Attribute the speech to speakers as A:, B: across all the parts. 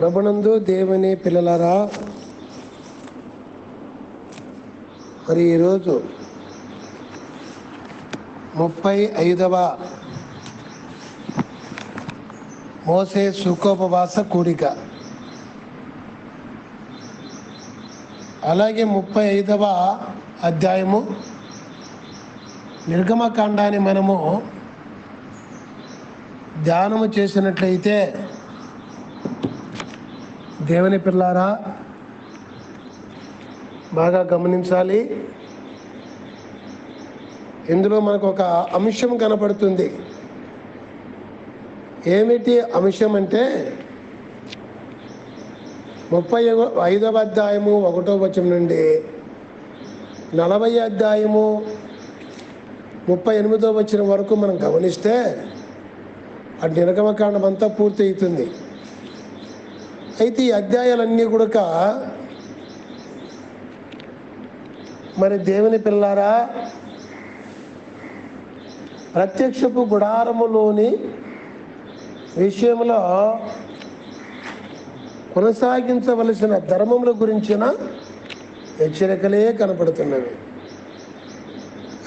A: ప్రభునందు దేవుని పిల్లలరా మరి ఈరోజు ముప్పై ఐదవ మోసే సుఖోపవాస కూడిక. అలాగే ముప్పై ఐదవ అధ్యాయము నిర్గమకాండాన్ని మనము ధ్యానము చేసినట్లయితే దేవుని పిల్లారా బాగా గమనించాలి. ఇందులో మనకు ఒక అంశం కనపడుతుంది. ఏమిటి అంశం అంటే ముప్పై ఐదవ అధ్యాయము ఒకటో వచనం నుండి నలభై అధ్యాయము ముప్పై ఎనిమిదో వచ్చిన వరకు మనం గమనిస్తే ఆ నిర్గమకాండం అంతా పూర్తి అవుతుంది అయితే ఈ అధ్యాయాలన్నీ కూడా మరి దేవుని పిల్లారా ప్రత్యక్షపు గుడారములోని విషయంలో కొనసాగించవలసిన ధర్మముల గురించిన హెచ్చరికలే కనపడుతున్నవి.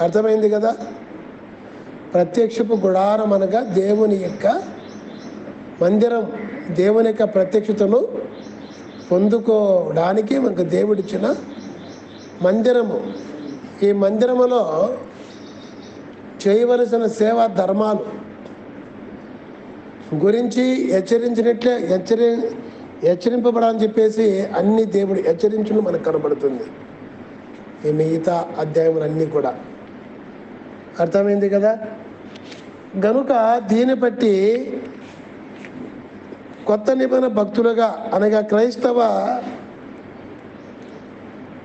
A: అర్థమైంది కదా ప్రత్యక్షపు గుడారం అనగా దేవుని యొక్క మందిరం దేవుని యొక్క ప్రత్యక్షతను పొందుకోవడానికి మనకు దేవుడిచ్చిన మందిరము. ఈ మందిరములో చేయవలసిన సేవా ధర్మాలు గురించి హెచ్చరించినట్లే హెచ్చరి హెచ్చరింపబడాలని చెప్పేసి అన్ని దేవుడు హెచ్చరించడం మనకు కనబడుతుంది. ఈ మిగతా అధ్యాయములన్నీ కూడా. అర్థమైంది కదా? గనుక దీన్ని బట్టి కొత్త నిబంధన భక్తులుగా అనగా క్రైస్తవ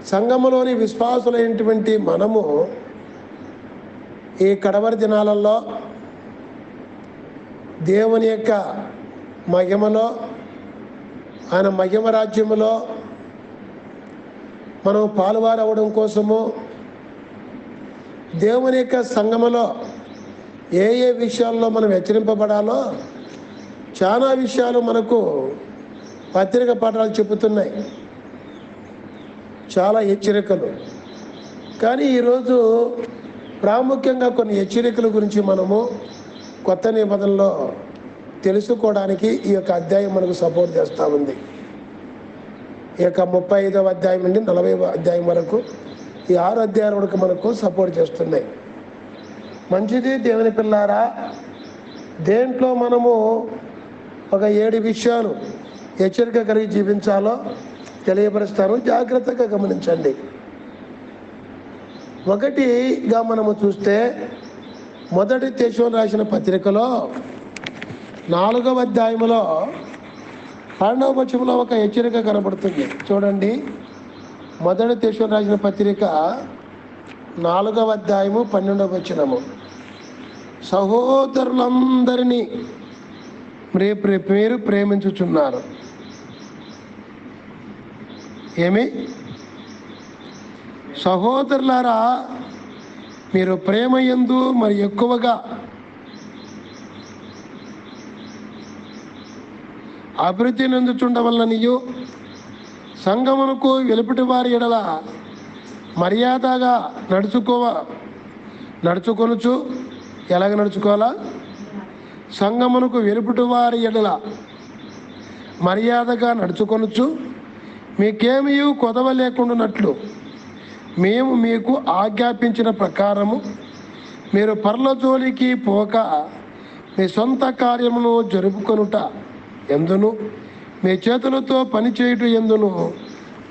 A: సంఘములోని విశ్వాసులైనటువంటి మనము ఈ కడవరి దినాలలో దేవుని యొక్క మహిమలో ఆయన మహిమ రాజ్యములో మనం పాలువారవడం కోసము దేవుని యొక్క సంఘములో ఏ ఏ విషయాల్లో మనం హెచ్చరింపబడాలో చాలా విషయాలు మనకు పత్రిక పాఠాలు చెబుతున్నాయి. చాలా హెచ్చరికలు. కానీ ఈరోజు ప్రాముఖ్యంగా కొన్ని హెచ్చరికల గురించి మనము కొత్త నిబంధనలో తెలుసుకోవడానికి ఈ యొక్క అధ్యాయం మనకు సపోర్ట్ చేస్తూ ఉంది. ఈ యొక్క ముప్పై ఐదవ అధ్యాయం నుండి నలభై అధ్యాయం వరకు ఈ ఆరు అధ్యాయాల వరకు మనకు సపోర్ట్ చేస్తున్నాయి. మంచిది దేవుని పిల్లారా దేంట్లో మనము ఒక ఏడు విషయాలు హెచ్చరిక కలిగి జీవించాలో తెలియపరుస్తాను జాగ్రత్తగా గమనించండి. ఒకటిగా మనము చూస్తే మొదటి దేశం రాసిన పత్రికలో నాలుగవ అధ్యాయంలో పన్నెండవ పక్షంలో ఒక హెచ్చరిక కనబడుతుంది. చూడండి. మొదటి దేశం రాసిన పత్రిక నాలుగవ అధ్యాయము పన్నెండవ వచనము. సహోదరులందరినీ ప్రే ప్రే- మీరు ప్రేమించుచున్నారు. ఏమి? సహోదరులారా మీరు ప్రేమ ఎందు మరి ఎక్కువగా అభివృద్ధి నందుచుండవలననియు సంగమునకు వెలుపటి వారి ఎడల మర్యాదగా నడుచుకోవ నడుచుకొనుచు ఎలాగ నడుచుకోవాలా? సంగమునకు వెలుపుటి వారి ఎడల మర్యాదగా నడుచుకొనుచు మీకేమీ కొదవ లేకుండానట్లు మేము మీకు ఆజ్ఞాపించిన ప్రకారము మీరు పర్ల జోలికి పోక మీ సొంత కార్యమును జరుపుకొనుట ఎందును? మీ చేతులతో పనిచేయుట ఎందును?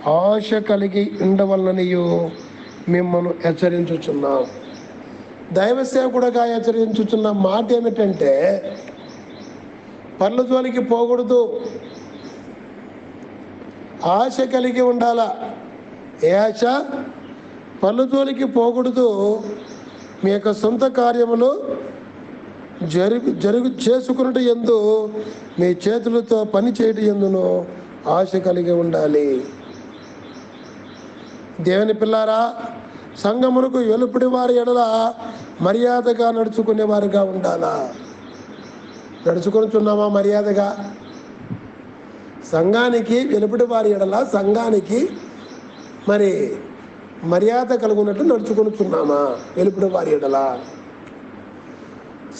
A: ఆశ కలిగి ఉండవలననియు మిమ్మల్ని హెచ్చరించుచున్నాం. దైవ సేవకుడుగా హెచ్చరించుచున్న మాట ఏమిటంటే పనుల జోలికి పోకూడదు. ఆశ కలిగి ఉండాలా. ఏ ఆశ? పనుల జోలికి పోకూడదు. మీ యొక్క సొంత కార్యములు జరుగు జరుగు చేసుకున్నట్టు ఎందు మీ చేతులతో పని చేయటం ఎందును ఆశ కలిగి ఉండాలి. దేవుని పిల్లారా సంగమునకు వెలుపడి వారి ఎడల మర్యాదగా నడుచుకునేవారుగా ఉండాలా? నడుచుకొనిచున్నామా మర్యాదగా? సంఘానికి వెలుపటి వారి ఎడల సంఘానికి మరి మర్యాద కలుగున్నట్టు నడుచుకొనుచున్నామా వెలుపటి వారి ఎడల?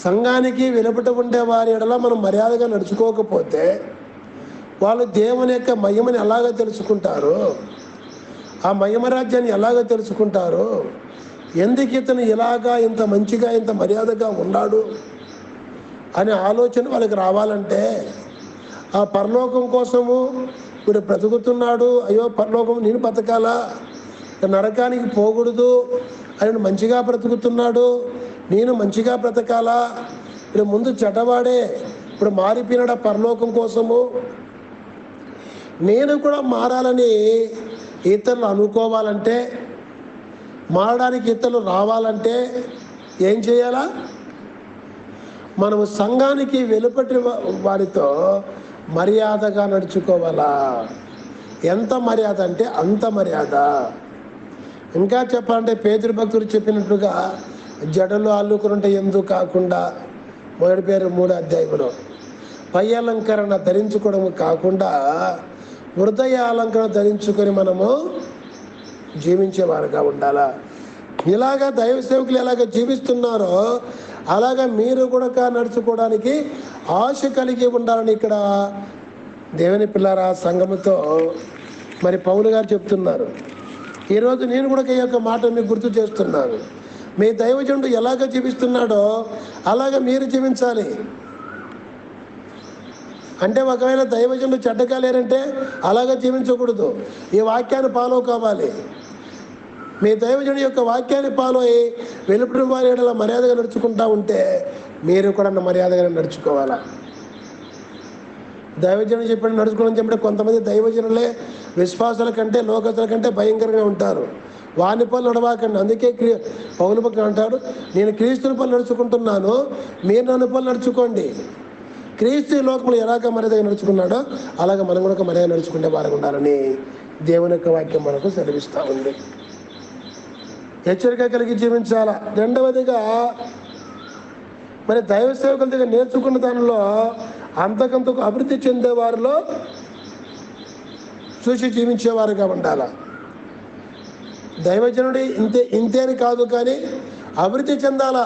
A: సంఘానికి వెలుపట ఉండే వారి ఎడల మనం మర్యాదగా నడుచుకోకపోతే వాళ్ళు దేవుని యొక్క మహిమని ఎలాగ తెలుసుకుంటారు? ఆ మహిమరాజ్యాన్ని ఎలాగ తెలుసుకుంటారు? ఎందుకు ఇతను ఇలాగా ఇంత మంచిగా ఇంత మర్యాదగా ఉన్నాడు అనే ఆలోచన వాళ్ళకి రావాలంటే ఆ పరలోకం కోసము వీడు బ్రతుకుతున్నాడు. అయ్యో పరలోకం నేను బతకాలా? నరకానికి పోకూడదు. ఆయన మంచిగా బ్రతుకుతున్నాడు. నేను మంచిగా బ్రతకాలా? ఇప్పుడు ముందు చెడ్డవాడే. ఇప్పుడు మారిపోయినాడు పరలోకం కోసము. నేను కూడా మారాలని ఇతరులు అనుకోవాలంటే మారడానికి ఇతరులు రావాలంటే ఏం చేయాలా? మనము సంఘానికి వెలుపటి వారితో మర్యాదగా నడుచుకోవాలా? ఎంత మర్యాద అంటే అంత మర్యాద. ఇంకా చెప్పాలంటే పేదరి భక్తులు చెప్పినట్లుగా జడలు అల్లుకునుంటే ఎందుకు కాకుండా మొదటి పేరు మూడు అధ్యాయంలో పై అలంకరణ ధరించుకోవడం కాకుండా హృదయ అలంకరణ ధరించుకొని మనము జీవించేవారుగా ఉండాలా? ఇలాగా దైవ సేవకులు ఎలాగ జీవిస్తున్నారో అలాగా మీరు కూడా నడుచుకోవడానికి ఆశ కలిగి ఉండాలని ఇక్కడ దేవుని పిల్లారా సంఘముతో మరి పౌలు గారు చెప్తున్నారు. ఈరోజు నేను కూడా ఈ యొక్క మాట మీకు గుర్తు చేస్తున్నాను. మీ దైవజనుడు ఎలాగ జీవిస్తున్నాడో అలాగ మీరు జీవించాలి. అంటే ఒకవేళ దైవజనుడు చెడ్డగా లేరంటే అలాగ జీవించకూడదు. ఈ వాక్యాన్ని ఫాలో కావాలి. మీ దైవజనుడి యొక్క వాక్యాన్ని ఫాలో అయ్యి వెలుపుడు వారి ఎడల మర్యాదగా నడుచుకుంటా ఉంటే మీరు కూడా మర్యాదగా నడుచుకోవాలా? దైవజనుడు చెప్పిన నడుచుకోవడం చెప్పిన కొంతమంది దైవజనులే విశ్వాసాల కంటే లోకతల కంటే భయంకరంగా ఉంటారు. వాని పనులు నడవాకండి. అందుకే క్రీ పౌలు పక్కన అంటాడు నేను క్రీస్తుని పనులు నడుచుకుంటున్నాను మీరు నన్ను పనులు నడుచుకోండి. క్రీస్తు ఈ లోకంలో ఎలాగ మర్యాదగా నడుచుకున్నాడో అలాగ మనం కూడా మర్యాద నడుచుకునే వారు ఉండాలని దేవుని యొక్క వాక్యం మనకు సెలవిస్తూ ఉంది. హెచ్చరిక కలిగి జీవించాలా? రెండవదిగా మరి దైవ సేవకుల దగ్గర నేర్చుకున్న దానిలో అంతకంతకు అభివృద్ధి చెందే వారిలో చూసి జీవించేవారుగా ఉండాలా? దైవజనుడి ఇంతే ఇంతేని కాదు కానీ అభివృద్ధి చెందాలా?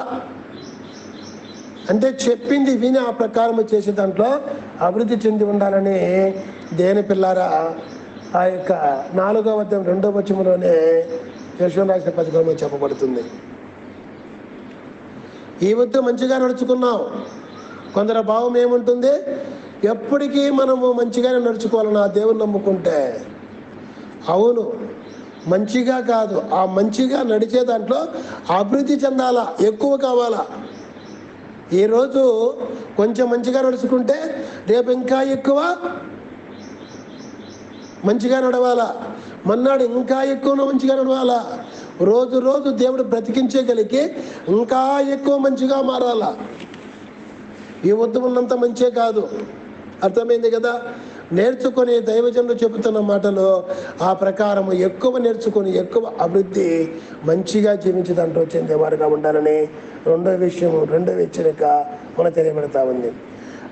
A: అంటే చెప్పింది విని ఆ ప్రకారం చేసే దాంట్లో అభివృద్ధి చెంది ఉండాలని దేని పిల్లారా? ఆ యొక్క నాలుగవ అధ్యాయం రెండవ వచనంలోనే యశ్వం రాసిన పథకంలో చెప్పబడుతుంది. ఈ వద్ద మంచిగా నడుచుకున్నాం కొందరు భావం ఏముంటుంది? ఎప్పటికీ మనము మంచిగానే నడుచుకోవాలని ఆ దేవుని నమ్ముకుంటే. అవును మంచిగా కాదు. ఆ మంచిగా నడిచే దాంట్లో అభివృద్ధి చెందాలా? ఎక్కువ కావాలా? ఈరోజు కొంచెం మంచిగా నడుచుకుంటే రేపు ఇంకా ఎక్కువ మంచిగా నడవాలా? మన్నాడు ఇంకా ఎక్కువ మంచిగా నడవాలా? రోజు రోజు దేవుడు బ్రతికించగలిగి ఇంకా ఎక్కువ మంచిగా మారాలా? ఈ వద్దు ఉన్నంత మంచే కాదు. అర్థమైంది కదా? నేర్చుకొని దైవజనులు చెబుతున్న మాటలు ఆ ప్రకారం ఎక్కువ నేర్చుకొని ఎక్కువ అభివృద్ధి మంచిగా జీవించదంటూ చెందేవారుగా ఉండాలని రెండో విషయం రెండో హెచ్చరిక మన తెలియబడతా ఉంది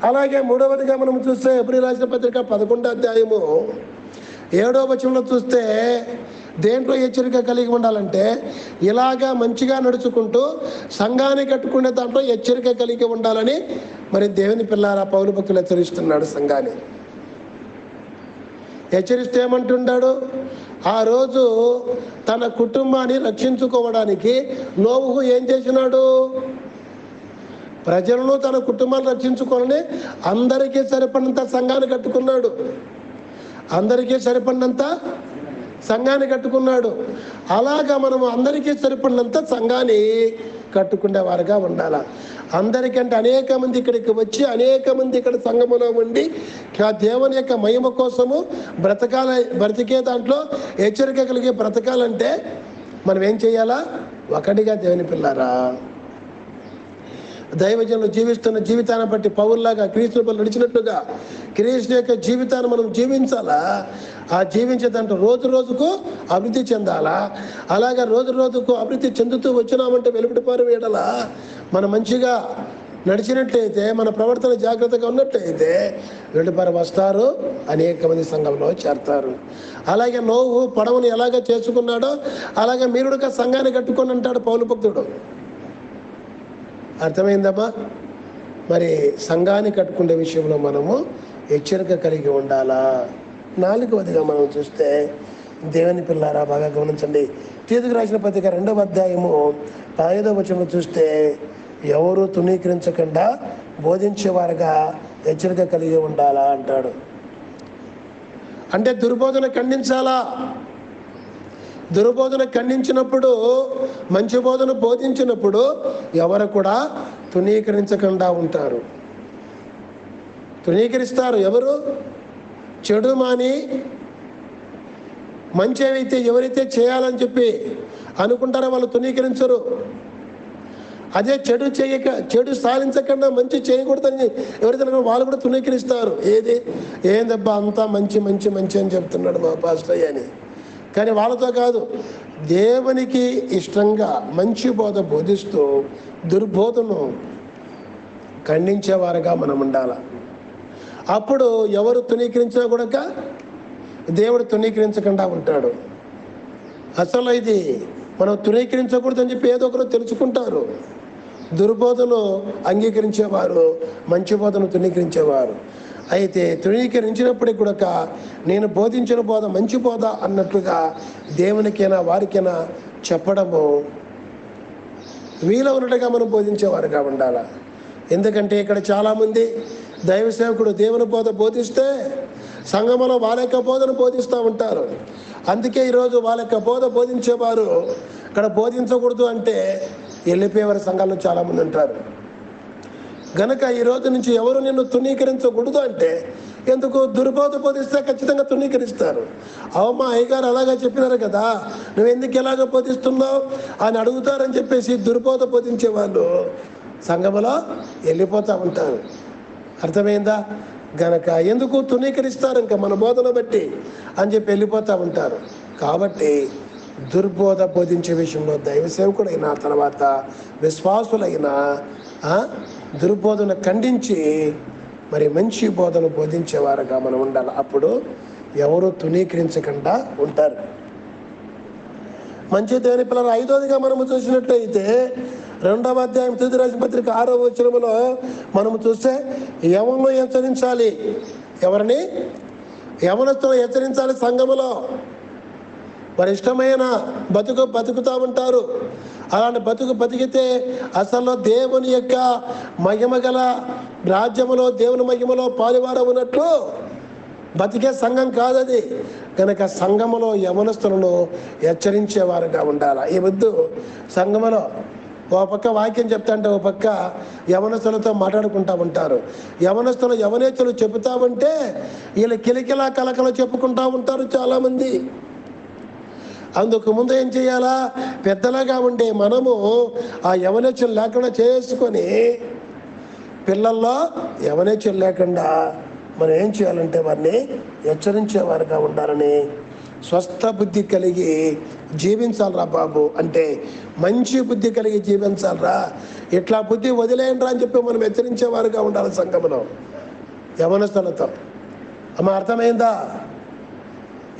A: అలాగే మూడవదిగా మనం చూస్తే ఎప్పుడు రాసిన పత్రిక పదకొండో అధ్యాయము ఏడో వచనంలో చూస్తే దేంట్లో హెచ్చరిక కలిగి ఉండాలంటే ఇలాగా మంచిగా నడుచుకుంటూ సంఘాన్ని కట్టుకునే దాంట్లో హెచ్చరిక కలిగి ఉండాలని మరి దేవుని పిల్లారా పౌరు భక్తులు హెచ్చరిస్తున్నాడు సంఘాన్ని. హెచ్చరిస్తే ఆ రోజు తన కుటుంబాన్ని రక్షించుకోవడానికి నోవుహు ఏం చేసినాడు? ప్రజలను తన కుటుంబాన్ని రక్షించుకోవాలని అందరికీ సరిపడినంత సంఘాన్ని కట్టుకున్నాడు. అందరికీ సరిపడినంత సంఘాన్ని కట్టుకున్నాడు. అలాగా మనము అందరికీ సరిపడినంత సంఘాన్ని కట్టుకునే వారుగా ఉండాల. అందరికంటే అనేక మంది ఇక్కడికి వచ్చి అనేక మంది ఇక్కడ సంఘములో ఉండి ఆ దేవుని యొక్క మహిమ కోసము బ్రతకాల బ్రతికే దాంట్లో హెచ్చరిక కలిగి బ్రతకాలంటే మనం ఏం చేయాలా? ఒకటిగా దేవుని పిల్లారా. దైవజనులు జీవిస్తున్న జీవితాన్ని బట్టి పౌరులాగా క్రీస్తు నడిచినట్లుగా క్రీస్తు యొక్క జీవితాన్ని మనం జీవించాలా? ఆ జీవించే దాంట్లో రోజు రోజుకు అభివృద్ధి చెందాలా? అలాగా రోజు రోజుకు అభివృద్ధి చెందుతూ వచ్చినామంటే వెలుపడిపారు వేయడలా మనం మంచిగా నడిచినట్లయితే మన ప్రవర్తన జాగ్రత్తగా ఉన్నట్లయితే వెలుపర వస్తారు అనేక మంది సంఘంలో చేరతారు. అలాగే నోవు పడవను ఎలాగ చేసుకున్నాడో అలాగే మీరు సంఘాన్ని కట్టుకొని అంటాడు పౌలు భక్తుడు. అర్థమైందమ్మా మరి సంఘాన్ని కట్టుకునే విషయంలో మనము హెచ్చరిక కలిగి ఉండాలా? నాలుగవదిగా మనం చూస్తే దేవుని పిల్లారా బాగా గమనించండి. తీతుకు రాసిన పత్రిక రెండవ అధ్యాయము పదహైదవ వచనం చూస్తే ఎవరు తునీకరించకుండా బోధించేవారుగా హెచ్చరిక కలిగి ఉండాలా అంటాడు. అంటే దుర్బోధన ఖండించాలా? దుర్బోధన ఖండించినప్పుడు మంచి బోధన బోధించినప్పుడు ఎవరు కూడా తునీకరించకుండా ఉంటారు. తునీకరిస్తారు ఎవరు? చెడు మాని మంచి ఏవైతే ఎవరైతే చేయాలని చెప్పి అనుకుంటారో వాళ్ళు తునీకరించరు అదే చెడు చేయక చెడు సాధించకుండా మంచి చేయకూడదని ఎవరైతే వాళ్ళు కూడా తునీకరిస్తారు ఏది? ఏందబ్బా అంతా మంచి మంచి మంచి అని చెప్తున్నాడు మా పాస్టయ్య అని కానీ వాళ్ళతో కాదు. దేవునికి ఇష్టంగా మంచి బోధ బోధిస్తూ దుర్బోధను ఖండించేవారుగా మనం ఉండాల. అప్పుడు ఎవరు తునీకరించినా కూడా దేవుడు తునీకరించకుండా ఉంటాడు. అసలు ఇది మనం తునీకరించకూడదు అని చెప్పి ఏదో ఒకరు తెలుసుకుంటారు. దుర్బోధను అంగీకరించేవారు మంచి బోధను తునీకరించేవారు అయితే ధృవీకరించినప్పుడు కూడా నేను బోధించిన బోధ మంచి బోధ అన్నట్లుగా దేవునికైనా వారికైనా చెప్పడము వీలు ఉన్నట్టుగా మనం బోధించేవారుగా ఉండాలి? ఎందుకంటే ఇక్కడ చాలామంది దైవ సేవకుడు దేవుని బోధ బోధిస్తే సంగమంలో వాళ్ళ యొక్క బోధను బోధిస్తూ ఉంటారు. అందుకే ఈరోజు వాళ్ళ యొక్క బోధ బోధించేవారు ఇక్కడ బోధించకూడదు అంటే వెళ్ళిపోయేవారు సంఘాల్లో చాలామంది ఉంటారు. గనక ఈ రోజు నుంచి ఎవరు నిన్ను తునీకరించకూడదు అంటే ఎందుకు దుర్బోధ బోధిస్తే ఖచ్చితంగా తునీకరిస్తారు అవమ్మా అయ్యగారు అలాగా చెప్పినారు కదా నువ్వు ఎందుకు ఎలాగ బోధిస్తున్నావు అని అడుగుతారని చెప్పేసి దుర్బోధ బోధించే వాళ్ళు సంఘములో వెళ్ళిపోతూ ఉంటారు. అర్థమైందా? గనక ఎందుకు తునీకరిస్తారు ఇంకా మన బోధన బట్టి అని చెప్పి వెళ్ళిపోతూ ఉంటారు. కాబట్టి దుర్బోధ బోధించే విషయంలో దైవ సేవకుడైనా తర్వాత విశ్వాసులైన దుర్బోధన ఖండించి మరి మంచి బోధన బోధించేవారుగా మనం ఉండాలి. అప్పుడు ఎవరు తునీకరించకుండా ఉంటారు. మంచి దేవుని పిల్లలు ఐదోదిగా మనము చూసినట్లయితే రెండవ అధ్యాయం తుది రాజపత్రిక పత్రిక ఆరో వచనములో మనము చూస్తే ఎవరిని హెచ్చరించాలి. ఎవరిని? యవనస్తులు హెచ్చరించాలి సంఘములో. వారి ఇష్టమైన బతుకు బతుకుతూ ఉంటారు. అలాంటి బతుకు బతికితే అసలు దేవుని యొక్క మహిమ గల రాజ్యములో దేవుని మహిమలో పాలువాడ ఉన్నట్లు బతికే సంఘం కాదది. కనుక సంఘములో యవనస్తులను హెచ్చరించేవారుగా ఉండాలి? ఈ వద్దు. సంఘములో ఓ పక్క వాక్యం చెప్తాంటే ఓ పక్క యవనస్తులతో మాట్లాడుకుంటా ఉంటారు. యవనస్తులు యవనేతులు చెబుతా ఉంటే వీళ్ళు కిలకిలా కలకల చెప్పుకుంటా ఉంటారు చాలామంది. అందుకు ముందు ఏం చేయాలా? పెద్దలుగా ఉండే మనము ఆ యవనేచ్ఛలు లేకుండా చేసుకొని పిల్లల్లో యవనేచ్ఛలు లేకుండా మనం ఏం చేయాలంటే వారిని హెచ్చరించేవారుగా ఉండాలని స్వస్థ బుద్ధి కలిగి జీవించాలరా బాబు అంటే మంచి బుద్ధి కలిగి జీవించాలరా. ఇట్లా బుద్ధి వదిలేయండిరా అని చెప్పి మనం హెచ్చరించేవారుగా ఉండాలి సంఘంలో యవనస్తులతో. అమ్మ అర్థమైందా?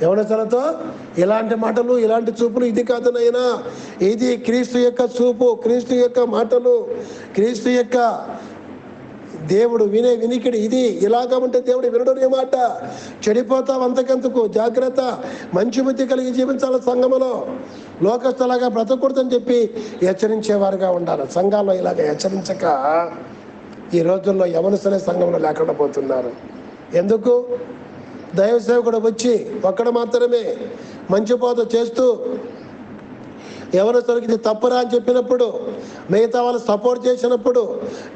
A: యవనస్తులతో ఇలాంటి మాటలు ఇలాంటి చూపులు ఇది కాదు నైనా ఇది క్రీస్తు యొక్క చూపు క్రీస్తు యొక్క మాటలు క్రీస్తు యొక్క దేవుడు వినే వినికిడి ఇది. ఇలాగా ఉంటే దేవుడు వినడు మాట. చెడిపోతావు అంతకంతకు జాగ్రత్త. మంచి బుద్ధి కలిగి జీవించాలి సంఘములో. లోకస్తులాగా బ్రతకూడదని చెప్పి హెచ్చరించేవారుగా ఉండాలి. సంఘాల్లో ఇలాగ హెచ్చరించక ఈ రోజుల్లో యవనస్తులే సంఘంలో లేకుండా పోతున్నారు. ఎందుకు? దైవసేవకుడు వచ్చి ఒక్కడ మాత్రమే మంచి బోధ చేస్తూ యవనస్తులకి ఇది తప్పురా అని చెప్పినప్పుడు మిగతా వాళ్ళు సపోర్ట్ చేసినప్పుడు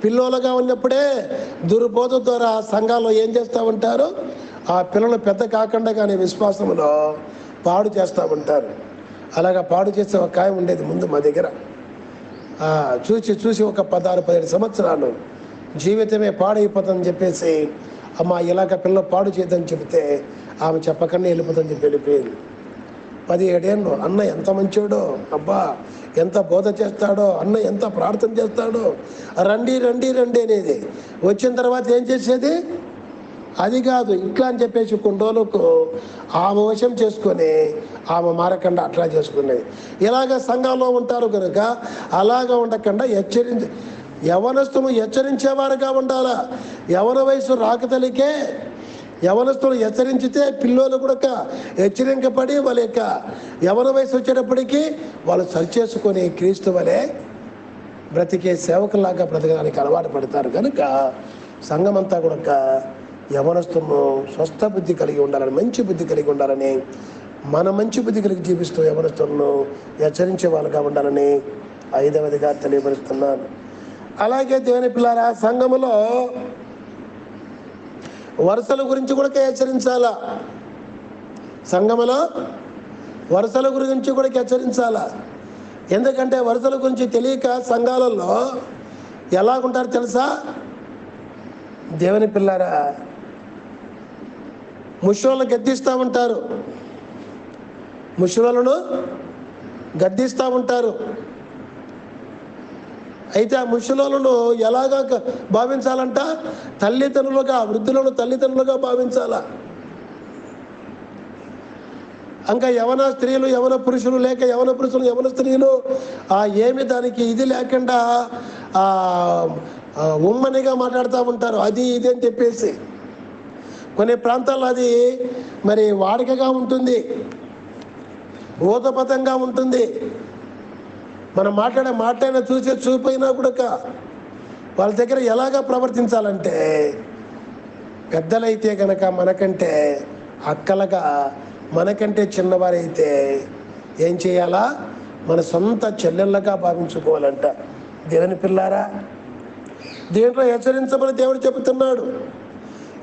A: పిల్లలుగా ఉన్నప్పుడే దుర్బోధ ద్వారా సంఘాల్లో ఏం చేస్తూ ఉంటారు? ఆ పిల్లలు పెద్ద కాకుండా కానీ విశ్వాసంలో పాడు చేస్తూ ఉంటారు. అలాగా పాడు చేసే ఒక ఖాయం ఉండేది ముందు మా దగ్గర. చూసి చూసి ఒక పదహారు పదిహేడు సంవత్సరాలు జీవితమే పాడైపోతుందని చెప్పేసి అమ్మ ఇలాగ పిల్ల పాడు చేద్దని చెబితే ఆమె చెప్పకనే వెళ్ళిపోతుందని చెప్పి వెళ్ళిపోయింది. పదిహేడేళ్ళు అన్న ఎంత మంచోడో అబ్బా ఎంత బోధ చేస్తాడో అన్న ఎంత ప్రార్థన చేస్తాడో రండి రండి రండి అనేది. వచ్చిన తర్వాత ఏం చేసేది? అది కాదు ఇట్లా అని చెప్పేసి కుండోలకు ఆమె వశం చేసుకొని ఆమె మారకుండా అట్లా చేసుకునేది. ఇలాగ సంఘంలో ఉంటారు కనుక అలాగ ఉండకుండా హెచ్చరించి యవనస్తులు హెచ్చరించేవారుగా ఉండాలా? యవన వయసు రాకతలికే యవనస్తులు హెచ్చరించితే పిల్లలు కూడా హెచ్చరింకపడి వాళ్ళ యొక్క యవన వయసు వచ్చేటప్పటికీ వాళ్ళు సరిచేసుకొని క్రీస్తు వలె బ్రతికే సేవకులాగా బ్రతకడానికి అలవాటు పడతారు. కనుక సంఘమంతా కూడా యవనస్తులను స్వస్థ బుద్ధి కలిగి ఉండాలని మంచి బుద్ధి కలిగి ఉండాలని మన మంచి బుద్ధి కలిగి జీవిస్తూ యవనస్తులను హెచ్చరించే వాళ్ళుగా ఉండాలని ఐదవదిగా తెలియపరుస్తున్నాను. అలాగే దేవుని పిల్లారా సంఘములో వరుసల గురించి కూడా హెచ్చరించాలా? సంఘములో వరుసల గురించి కూడా హెచ్చరించాలా? ఎందుకంటే వరుసల గురించి తెలియక సంఘాలలో ఎలాగుంటారు తెలుసా? దేవుని పిల్లారా ముష్రోళ్ళు గద్దిస్తూ ఉంటారు. ముష్రోలను గద్దిస్తూ ఉంటారు. అయితే ఆ ముష్టిలోలను ఎలాగా భావించాలంట? తల్లిదండ్రులుగా వృద్ధులను తల్లిదండ్రులుగా భావించాలా? ఇంకా యవన స్త్రీలు యవన పురుషులు లేక యవన పురుషులు యవన స్త్రీలు ఆ ఏమి దానికి ఇది లేకుండా ఆ ఉమ్మనిగా మాట్లాడుతూ ఉంటారు. అది ఇది అని చెప్పేసి. కొన్ని ప్రాంతాల్లో అది మరి వాడికగా ఉంటుంది. ఓతపతంగా ఉంటుంది. మనం మాట్లాడే మాటైనా చూసే చూపోయినా కూడా వాళ్ళ దగ్గర ఎలాగా ప్రవర్తించాలంటే పెద్దలైతే కనుక మనకంటే అక్కలగా మనకంటే చిన్నవారైతే ఏం చేయాలా? మన సొంత చెల్లెళ్ళగా భావించుకోవాలంట. దేవుని పిల్లారా దీంట్లో హెచ్చరించమని దేవుడు చెబుతున్నాడు.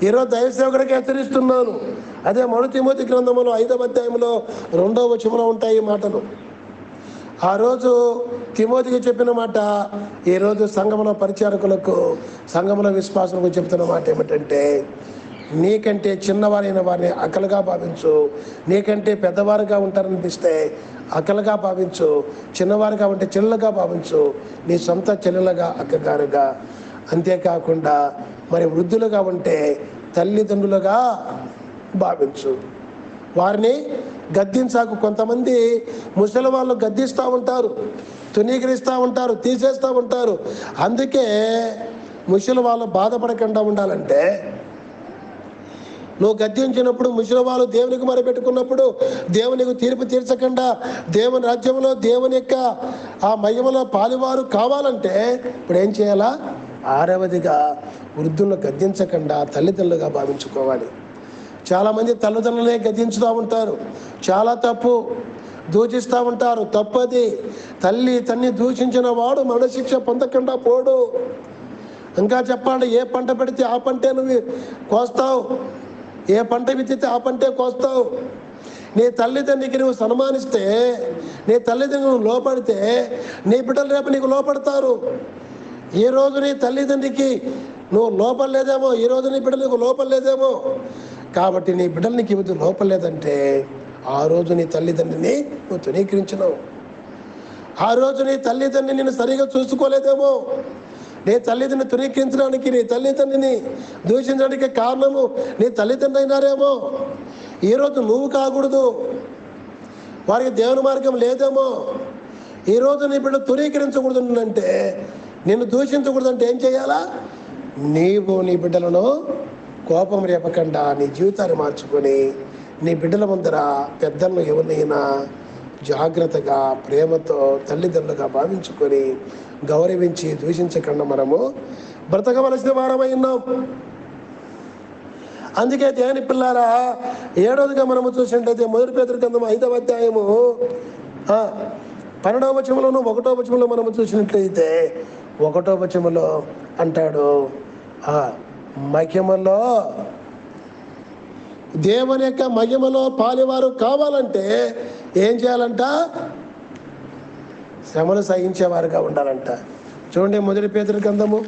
A: ఈరోజు దైవసేవకుడికి హెచ్చరిస్తున్నాను. అదే మరుతిమతి తిమోతి ఐదవ అధ్యాయంలో రెండవ వచనంలో ఉంటాయి మాటలు. ఆ రోజు తిమోతికి చెప్పిన మాట ఈరోజు రోజు సంఘముల పరిచారకులకు సంఘముల విశ్వాసులకు చెప్తున్న మాట ఏమిటంటే నీకంటే చిన్నవారైన వారిని అకలుగా భావించు. నీకంటే పెద్దవారుగా ఉంటారనిపిస్తే అకలుగా భావించు. చిన్నవారుగా ఉంటే చెల్లెలుగా భావించు. నీ సొంత చెల్లెలుగా అక్కగారుగా. అంతేకాకుండా మరి వృద్ధులుగా ఉంటే తల్లిదండ్రులుగా భావించు. వారిని గద్దించాకు. కొంతమంది ముసలి వాళ్ళు గద్దిస్తూ ఉంటారు తునీకరిస్తూ ఉంటారు తీసేస్తూ ఉంటారు. అందుకే ముసలి వాళ్ళు బాధపడకుండా ఉండాలంటే నువ్వు గద్దించినప్పుడు ముసలి వాళ్ళు దేవునికి మొరపెట్టుకున్నప్పుడు దేవునికి తీర్పు తీర్చకుండా దేవుని రాజ్యంలో దేవుని యొక్క ఆ మహిమలో పాలివారు కావాలంటే ఇప్పుడు ఏం చేయాలా? ఆరవదిగా వృద్ధులను గద్దించకుండా తల్లిదండ్రులుగా భావించుకోవాలి. చాలామంది తల్లిదండ్రులే గదించుతూ ఉంటారు. చాలా తప్పు. దూషిస్తూ ఉంటారు. తప్పది. తల్లి తన్ని దూషించిన వాడు మరణశిక్ష పొందకుండా పోడు. ఇంకా చెప్పండి ఏ పంట పెడితే ఆ పంటే నువ్వు కోస్తావు? ఏ పంట విత్తితే ఆ పంటే కోస్తావు? నీ తల్లిదండ్రికి నువ్వు సన్మానిస్తే నీ తల్లిదండ్రులు లోపడితే నీ బిడ్డలు రేపు నీకు లోపడతారు ఈ రోజు నీ తల్లిదండ్రికి నువ్వు లోపలేదేమో ఈ రోజు నీ బిడ్డలు నీకు లోపలేదేమో కాబట్టి నీ బిడ్డలు నీకు ఇవి లోపలేదంటే ఆ రోజు నీ తల్లిదండ్రిని నువ్వు తునీకరించినావు ఆ రోజు నీ తల్లిదండ్రిని నేను సరిగా చూసుకోలేదేమో. నీ తల్లిదండ్రిని తునీకరించడానికి నీ తల్లిదండ్రిని దూషించడానికి కారణము నీ తల్లిదండ్రు అయినారేమో. ఈరోజు నువ్వు కాకూడదు. వారికి దేవుని మార్గం లేదేమో. ఈరోజు నీ బిడ్డ తునీకరించకూడదు అంటే నిన్ను దూషించకూడదు అంటే ఏం చేయాలా? నీవు నీ బిడ్డలను కోపం రేపకుండా నీ జీవితాన్ని మార్చుకొని నీ బిడ్డల ముందర పెద్దలను ఎవరినైనా జాగ్రత్తగా ప్రేమతో తల్లిదండ్రులుగా భావించుకొని గౌరవించి దూషించకుండా మనము బ్రతకవలసిన వారమై ఉన్నాం. అందుకే దేని పిల్లారా ఏడవదిగా మనము చూసినట్టయితే మొదటి పేదరి గ్రంథం ఐదవ అధ్యాయము పన్నెండవ వచనంలోను ఒకటో వచనంలో మనము చూసినట్లయితే ఒకటో వచనంలో అంటాడు మహిమలో దేవుని యొక్క మహిమలో పాలివారు కావాలంటే ఏం చేయాలంట? శ్రమలు సహించేవారుగా ఉండాలంట. చూడండి మొదటి పేదల గ్రంథము.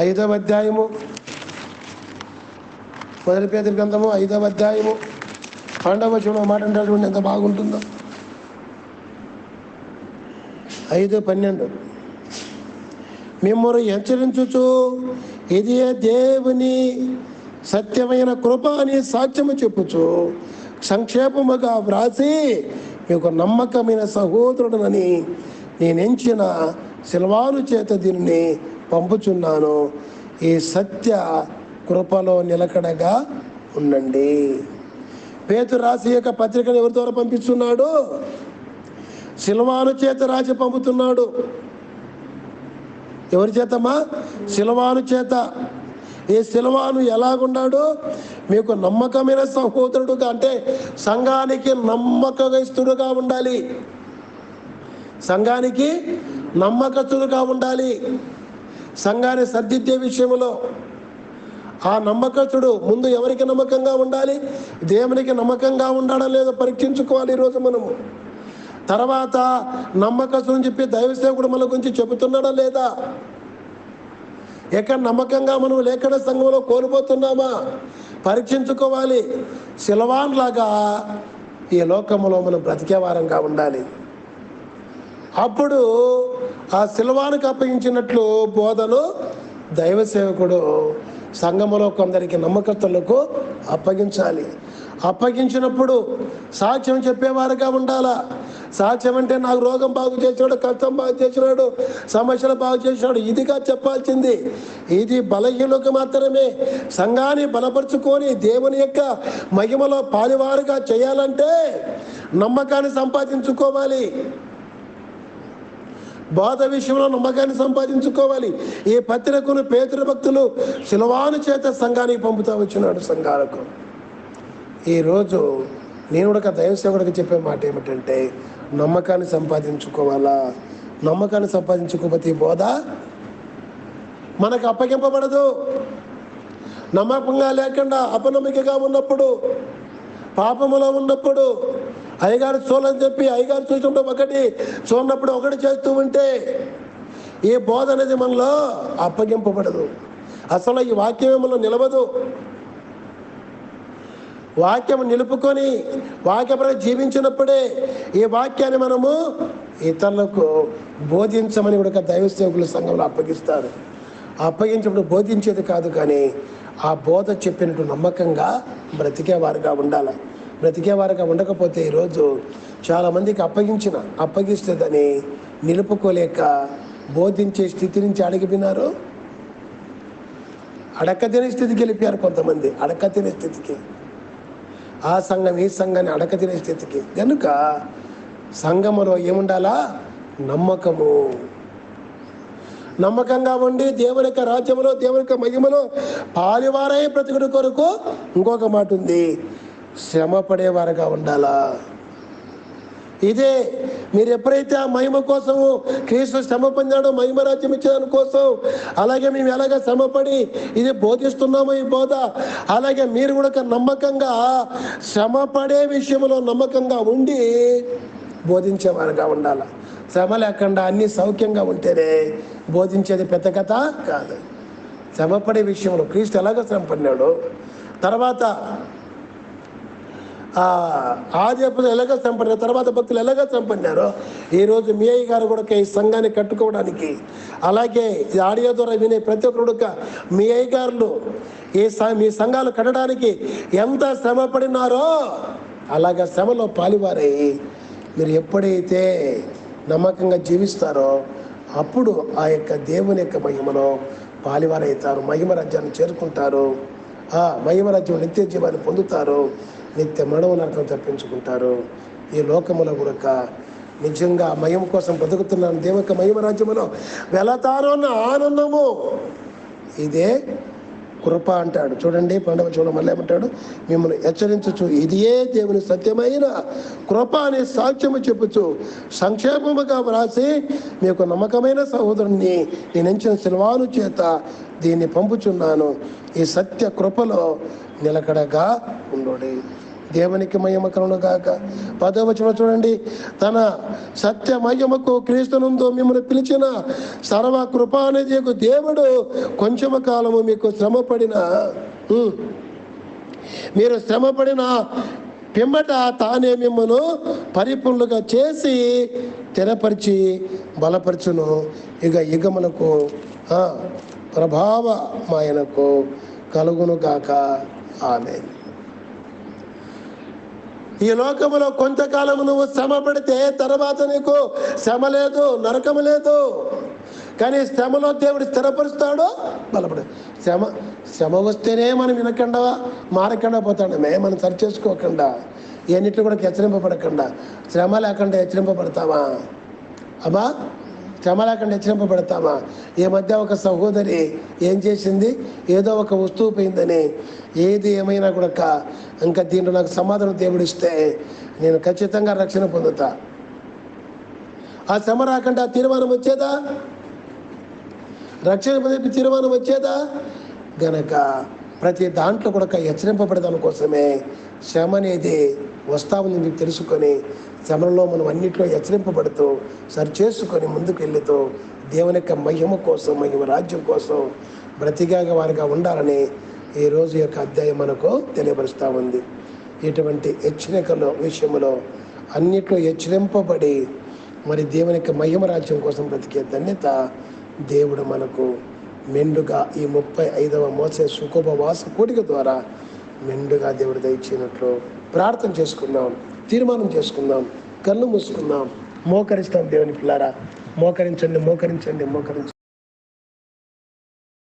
A: ఐదవ అధ్యాయము. మొదటి పేదరి గ్రంథము ఐదవ అధ్యాయము. పండవ చూడ మాట అంటారు చూడండి ఎంత బాగుంటుందో. ఐదు పన్నెండు. మిమ్మల్ని హెచ్చరించుచు ఇది దేవుని సత్యమైన కృప అని సాక్ష్యము చెప్పుచు సంక్షేపముగా వ్రాసి మీకు నమ్మకమైన సహోదరుడనని నేను ఎంచిన శిల్వాను చేత దీనిని పంపుచున్నాను. ఈ సత్య కృపలో నిలకడగా ఉండండి. పేతురు రాసి యొక్క పత్రికను ఎవరి ద్వారా పంపిస్తున్నాడు? శిల్వాను చేత రాసి పంపుతున్నాడు. ఎవరి చేతమా శిలవాను చేత. ఈ శిలవాను ఎలాగున్నాడు మీకు నమ్మకమైన సహోదరుడుగా అంటే సంఘానికి నమ్మకస్తుడుగా ఉండాలి. సంఘానికి నమ్మకస్తుడుగా ఉండాలి. సంఘాన్ని సర్దిద్దే విషయంలో ఆ నమ్మకస్తుడు ముందు ఎవరికి నమ్మకంగా ఉండాలి? దేవునికి నమ్మకంగా ఉండాలో లేదో పరీక్షించుకోవాలి ఈరోజు మనము. తర్వాత నమ్మకస్తుని చెప్పి దైవ సేవకుడు మన గురించి చెబుతున్నాడా లేదా? ఎక్కడ నమ్మకంగా మనం లేఖన సంఘంలో కోల్పోతున్నామా? పరీక్షించుకోవాలి. శిలవాన్ లాగా ఈ లోకంలో మనం బ్రతికేవారంగా ఉండాలి. అప్పుడు ఆ శిలవానికి అప్పగించినట్లు బోధను దైవ సేవకుడు సంఘములో కొందరికి నమ్మకస్తులకు అప్పగించాలి. అప్పగించినప్పుడు సాక్ష్యం చెప్పేవారుగా ఉండాలా? సాక్ష్యం అంటే నాకు రోగం బాగు చేసినాడు కష్టం బాగు చేసినాడు సమస్యలు బాగు చేసినాడు. ఇదిగా చెప్పాల్సింది ఇది బలహీనులకు మాత్రమే. సంఘాన్ని బలపరుచుకొని దేవుని యొక్క మహిమలో పాలివారుగా చేయాలంటే నమ్మకాన్ని సంపాదించుకోవాలి. బోధ విషయంలో నమ్మకాన్ని సంపాదించుకోవాలి. ఈ పత్రికను పేతురు భక్తులు శిలవాను చేత సంఘానికి పంపుతా వచ్చినాడు సంఘాలకు. ఈరోజు నేను కూడా దైవసేవుడికి చెప్పే మాట ఏమిటంటే నమ్మకాన్ని సంపాదించుకోవాలా? నమ్మకాన్ని సంపాదించుకోకపోతే ఈ బోధ మనకు అప్పగింపబడదు. నమ్మకంగా లేకుండా అపనమ్మికగా ఉన్నప్పుడు పాపములో ఉన్నప్పుడు అయ్యగారు చూడని చెప్పి అయ్యగారు చూసినప్పుడు ఒకటి చూడనప్పుడు ఒకటి చేస్తూ ఉంటే ఈ బోధ అనేది మనలో అప్పగింపబడదు. అసలు ఈ వాక్యమే మనలో నిలవదు? వాక్యం నిలుపుకొని వాక్యపరంగా జీవించినప్పుడే ఈ వాక్యాన్ని మనము ఇతరులకు బోధించమని కూడా దైవ సేవకుల సంఘంలో అప్పగిస్తారు. అప్పగించినప్పుడు బోధించేది కాదు కానీ ఆ బోధ చెప్పినట్టు నమ్మకంగా బ్రతికేవారుగా ఉండాలి. బ్రతికేవారుగా ఉండకపోతే ఈరోజు చాలామందికి అప్పగించిన అప్పగిస్తుందని నిలుపుకోలేక బోధించే స్థితి నుంచి అడిగిపోయినారు అడక్క తినే స్థితికి వెళ్ళిపోయారు కొంతమంది. అడక్క తినే స్థితికి. ఆ సంఘం ఈ సంఘాన్ని అడక తినే స్థితికి. కనుక సంఘములో ఏముండాలా? నమ్మకము. నమ్మకంగా ఉండి దేవుని యొక్క రాజ్యములో దేవుని యొక్క మహిమలో పాలివారై బ్రతుకుడు కొరకు ఇంకొక మాట ఉంది శ్రమ పడేవారుగా ఉండాలా? ఇదే మీరు ఎప్పుడైతే ఆ మహిమ కోసము క్రీస్తు శ్రమ పొందాడో మహిమ రాజ్యం ఇచ్చేదాని కోసం అలాగే మేము ఎలాగ శ్రమపడి ఇది బోధిస్తున్నామో ఈ బోధ అలాగే మీరు కూడా ఒక నమ్మకంగా శ్రమ పడే విషయంలో నమ్మకంగా ఉండి బోధించేవారుగా ఉండాల. శ్రమ లేకుండా అన్ని సౌఖ్యంగా ఉంటేనే బోధించేది పెద్ద కథ కాదు. శ్రమపడే విషయంలో క్రీస్తు ఎలాగ శ్రమ పడినాడు తర్వాత ఆ ఆదిపతులు ఎలాగ సంపన్నారు తర్వాత భక్తులు ఎలాగ చంపడినారో ఈరోజు మీ అయ్య గారు కూడా ఈ సంఘాన్ని కట్టుకోవడానికి అలాగే ఈ ఆడియో ద్వారా వినే ప్రతి ఒక్కరు కూడా మీ అయ్య గారులు ఈ మీ సంఘాలు కట్టడానికి ఎంత శ్రమ పడినారో అలాగ శ్రమలో పాలివారై మీరు ఎప్పుడైతే నమ్మకంగా జీవిస్తారో అప్పుడు ఆ యొక్క దేవుని యొక్క మహిమలో పాలివారైతారు. మహిమ రాజ్యాన్ని చేరుకుంటారు. ఆ మహిమ రాజ్యం నిత్య జీవాన్ని పొందుతారు. నిత్య మడవ నరకం తప్పించుకుంటారు. ఈ లోకముల గురక నిజంగా మయం కోసం బ్రతుకుతున్నాను దేవక మయమ మహిమ రాజ్యములో వెళతారు అన్న ఆనందము. ఇదే కృప అంటాడు. చూడండి పండవ చూడ మళ్ళీ ఏమంటాడు? మిమ్మల్ని హెచ్చరించచ్చు ఇదియే దేవుని సత్యమైన కృప అనే సాక్ష్యము చెప్పుచు సంక్షేమముగా వ్రాసి మీకు నమ్మకమైన సహోదరుని నేను ఎంచిన సిల్వాను చేత దీన్ని పంపుచున్నాను. ఈ సత్య కృపలో నిలకడగా ఉండు. దేవునికి మహిమ కలును గాక. పదవచనం చూడండి. తన సత్య మహిమకు క్రీస్తునందు మిమ్మల్ని పిలిచిన సర్వ కృప అనేది దేవుడు కొంచెం కాలము మీకు శ్రమపడిన మీరు శ్రమపడిన పిమ్మట తానే మిమ్మను పరిపూర్ణగా చేసి తెరపరిచి బలపరచును. ఇక యుగములకు ప్రభావ ప్రభావమాయనకు కలుగును గాక. ఆమె ఈ లోకములో కొంతకాలము నువ్వు శ్రమ పడితే తర్వాత నీకు శ్రమ లేదు నరకము లేదు. కానీ శ్రమలో దేవుడు స్థిరపరుస్తాడు బలపడు. శ్రమ శ్రమ వస్తేనే మనం వినకుండా మారకుండా పోతాడమే మనం సరి చేసుకోకుండా? ఎన్నిట్లు కూడా హెచ్చరింపబడకుండా? శ్రమ లేకుండా హెచ్చరింపబడతావా? అమ్మా శ్రమ లేకుండా హెచ్చరింపబడతామా ఈ మధ్య ఒక సహోదరి ఏం చేసింది? ఏదో ఒక వస్తువు పోయిందని. ఏది ఏమైనా కూడా ఇంకా దీంట్లో నాకు సమాధానం దేవుడిస్తే నేను ఖచ్చితంగా రక్షణ పొందుతా. ఆ శ్రమ రాకుండా తీర్మానం వచ్చేదా? రక్షణ పొందే తీర్మానం వచ్చేదా? గనక ప్రతి దాంట్లో కూడా హెచ్చరింపబడదాని కోసమే శ్రమ అనేది వస్తా ఉంది మీకు తెలుసుకొని శ్రమలో మనం అన్నింటిలో హెచ్చరింపబడుతూ సరి చేసుకొని ముందుకు వెళ్తూ దేవుని యొక్క మహిమ కోసం మహిమ రాజ్యం కోసం బ్రతిగా వారిగా ఉండాలని ఈ రోజు యొక్క అధ్యాయం మనకు తెలియపరుస్తూ ఉంది. ఇటువంటి హెచ్చరికల విషయంలో అన్నిట్లో హెచ్చరింపబడి మరి దేవుని యొక్క మహిమ రాజ్యం కోసం బ్రతికే ధన్యత దేవుడు మనకు మెండుగా ఈ ముప్పై ఐదవ మోసే సుఖోపవాస కూడిక ద్వారా మెండుగా దేవుడు దయచేయనట్లు ప్రార్థన చేసుకుందాం తీర్మానం చేసుకుందాం కళ్ళు మూసుకుందాం. మోకరిస్తాం దేవుని పిల్లారా. మోకరించండి మోకరించండి మోకరించండి.